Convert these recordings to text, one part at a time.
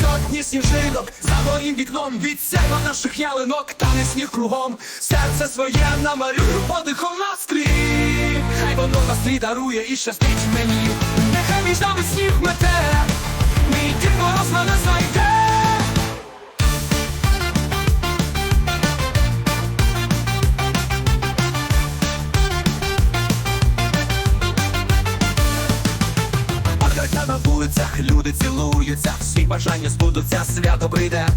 сотні сніжинок. За моїм вікном від сяйва наших ялинок. Тане сніг кругом, серце своє намалюю. Подихом настрій. Хай воно настрій дарує і щастить мені. Нехай між нами сніг мете люди цілуються, всі бажання збудуться, свято прийде.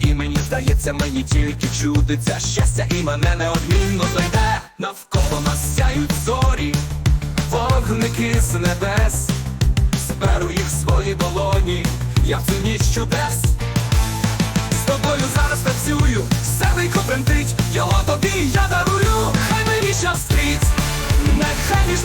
І мені здається, мені тільки чудиться щастя і мене неодмінно знайде. Навколо нас сяють зорі, вогники з небес. Зберу їх в свої долоні, я в цю ніч чудес. З тобою зараз працюю, серденько тремтить, його тобі я дарую, хай мені щастить, нехай між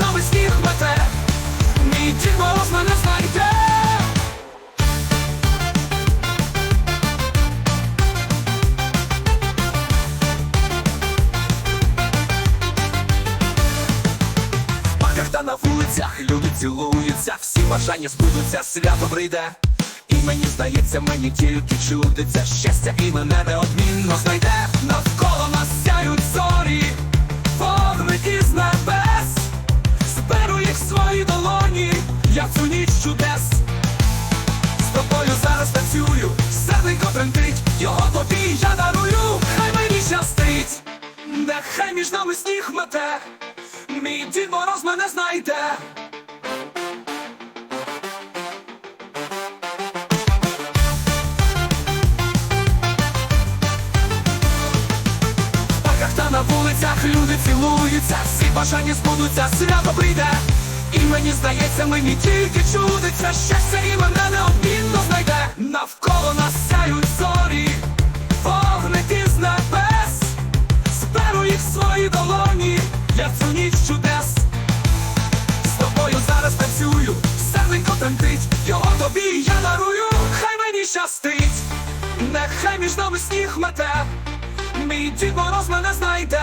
парках та на вулицях люди цілуються, всі бажання збудуться, свято прийде. І мені здається, мені тільки чудиться щастя і мене неодмінно знайде. Навколо нас сяють зорі, вогники з небес. Зберу їх в свої долоні, я цю ніч чудес. З тобою зараз танцюю, серденько тремтить, його тобі я дарую, хай мені щастить, нехай між нами сніг мете, мій дід мороз мене знайде. Парках на вулицях люди цілуються, всі бажання збудуться, свято прийде. І мені здається, мені тільки чудиться, щастя і мене неодмінно знайде. Навколо нас сяють зорі, вогники з небес. Зберу їх в свої долоні, я ніч чудес. З тобою зараз танцюю, серденько тремтить, його тобі я дарую, хай мені щастить, нехай між нами сніг мете, мій дід мороз мене знайде.